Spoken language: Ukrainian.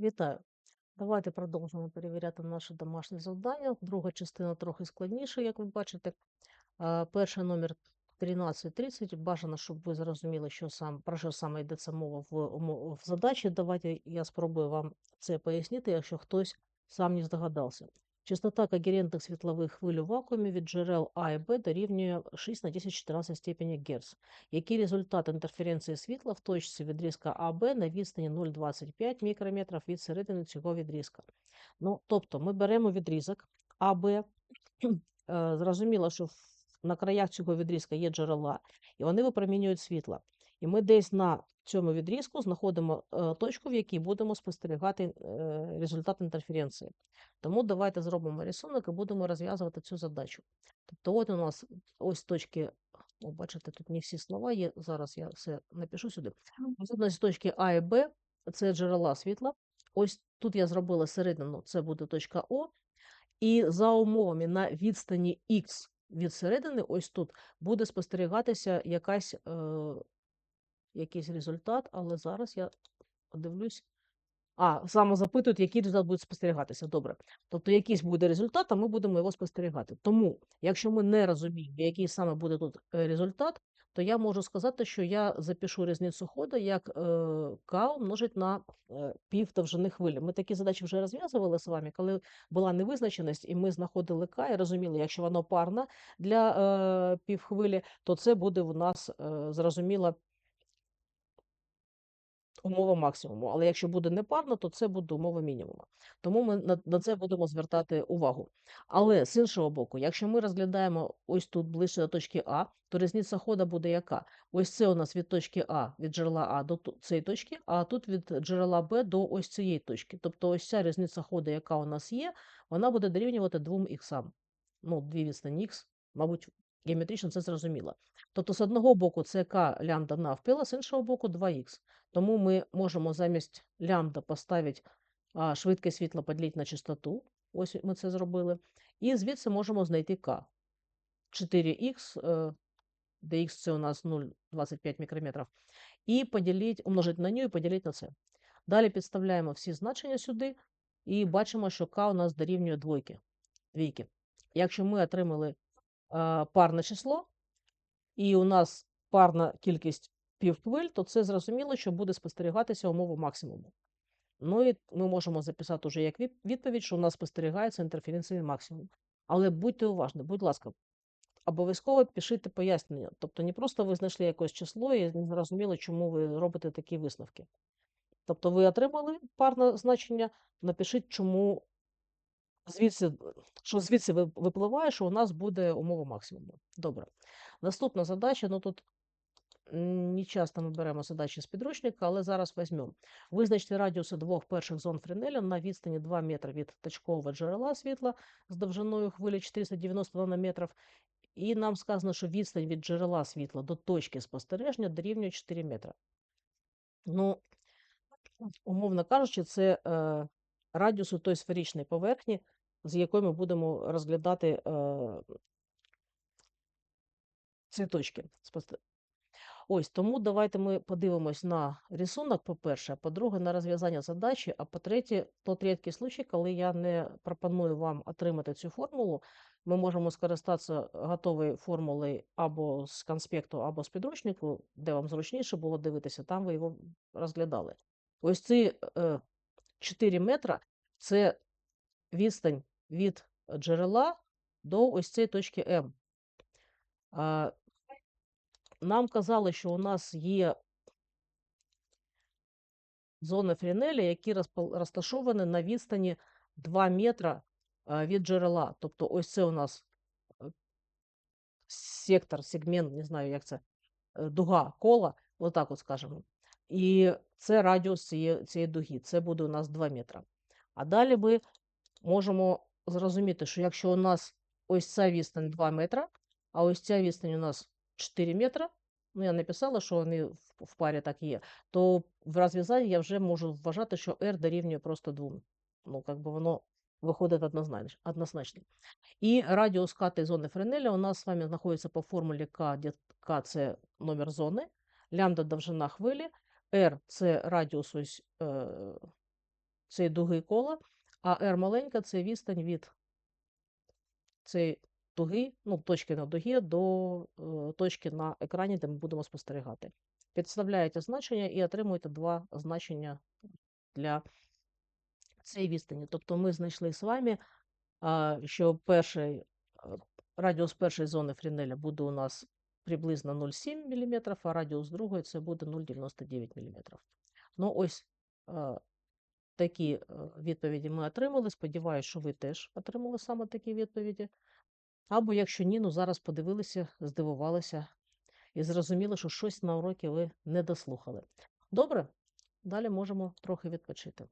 Вітаю! Давайте продовжимо перевіряти наше домашнє завдання. Друга частина трохи складніша, як ви бачите. Перший номер 1330. Бажано, щоб ви зрозуміли, що сам, про що саме йдеться мова в, в задачі. Давайте я спробую вам це пояснити, якщо хтось сам не здогадався. Частота когерентних світлових хвиль у вакуумі від джерел А і Б дорівнює 6 на 10 14 степені Герц. Який результат інтерференції світла в точці відрізка АБ на відстані 0,25 мікрометрів від середини цього відрізка? Ну, тобто ми беремо відрізок АБ, е, зрозуміло, що на краях цього відрізка є джерела, і вони випромінюють світло. І ми десь на цьому відрізку знаходимо е, точку, в якій будемо спостерігати е, результат інтерференції. Тому давайте зробимо рисунок і будемо розв'язувати цю задачу. Тобто, от у нас ось точки о, бачите, тут не всі слова є. Зараз я все напишу сюди. Ось у нас точки А і Б це джерела світла. Ось тут я зробила середину, це буде точка О. І за умовами на відстані Х від середини, ось тут, буде спостерігатися якась, е, якийсь результат, але зараз я подивлюсь. А, саме запитують, який результат буде спостерігатися. Добре. Тобто якийсь буде результат, а ми будемо його спостерігати. Тому, якщо ми не розуміємо, який саме буде тут е, результат, то я можу сказати, що я запишу різницю ходу як е, К умножить на е, пів довжини хвилі. Ми такі задачі вже розв'язували з вами, коли була невизначеність, і ми знаходили К і розуміли, якщо воно парна для е, півхвилі, то це буде у нас е, зрозуміло умова максимуму. Але якщо буде непарно, то це буде умова мінімуму. Тому ми на, на це будемо звертати увагу. Але з іншого боку, якщо ми розглядаємо ось тут ближче до точки А, то різниця хода буде яка? Ось це у нас від точки А, від джерела А до цієї точки, а тут від джерела Б до ось цієї точки. Тобто ось ця різниця ходу, яка у нас є, вона буде дорівнювати 2 іксам. Ну, дві відстані х, мабуть, геометрично це зрозуміло. Тобто, з одного боку це К лямбда навпіла, з іншого боку 2х. Тому ми можемо замість лямбда поставити а, швидкість світла поділити на частоту. Ось ми це зробили. І звідси можемо знайти К. 4х, е, де х це у нас 0,25 мікрометрів. І поділити, умножити на нього і поділити на це. Далі підставляємо всі значення сюди і бачимо, що К у нас дорівнює двойки, двійки. Якщо ми отримали парне число, і у нас парна кількість півхвиль, то це зрозуміло, що буде спостерігатися умова максимуму. Ну і ми можемо записати вже як відповідь, що у нас спостерігається інтерференційний максимум. Але будьте уважні, будь ласка, обов'язково пишіть пояснення. Тобто не просто ви знайшли якесь число і не зрозуміли, чому ви робите такі висновки. Тобто ви отримали парне значення, напишіть, чому звідси, що звідси випливає, що у нас буде умова максимуму. Добре. Наступна задача, ну тут не часто ми беремо задачі з підручника, але зараз візьмемо. Визначте радіуси двох перших зон Френеля на відстані 2 метри від точкового джерела світла з довжиною хвилі 490 нанометрів. І нам сказано, що відстань від джерела світла до точки спостереження дорівнює 4 метри. Ну, умовно кажучи, це е, радіус у той сферичної поверхні, з якої ми будемо розглядати е, ці точки. Ось тому давайте ми подивимось на рисунок, по-перше, по-друге, на розв'язання задачі, а по-третє, тот рідкий случай, коли я не пропоную вам отримати цю формулу, ми можемо скористатися готовою формулою або з конспекту, або з підручнику, де вам зручніше було дивитися, там ви його розглядали. Ось ці е, 4 метра це відстань від джерела до ось цієї точки М. Нам казали, що у нас є зони Френеля, які розташовані на відстані 2 метра від джерела. Тобто ось це у нас е, сектор, сегмент, не знаю, як це, е, дуга кола, отак от скажемо. І це радіус цієї, цієї дуги, це буде у нас 2 метра. А далі ми можемо зрозуміти, що якщо у нас ось ця відстань 2 метра, а ось ця відстань у нас 4 метра, ну я написала, що вони в, парі так є, то в розв'язанні я вже можу вважати, що R дорівнює просто 2. Ну, як би воно виходить однознач- однозначно. І радіус К та зони Френеля у нас з вами знаходиться по формулі К, де К це номер зони, лямбда довжина хвилі, R це радіус ось, е, цієї дуги кола, а r маленька це відстань від цієї дуги, ну, точки на дугі до е, точки на екрані, де ми будемо спостерігати. Підставляєте значення і отримуєте два значення для цієї відстані. Тобто ми знайшли з вами, що перший, радіус першої зони Фрінеля буде у нас приблизно 0,7 мм, а радіус другої це буде 0,99 мм. Ну, ось а, такі е, відповіді ми отримали. Сподіваюсь, що ви теж отримали саме такі відповіді. Або якщо ні, ну зараз подивилися, здивувалися і зрозуміли, що щось на уроки ви не дослухали. Добре, далі можемо трохи відпочити.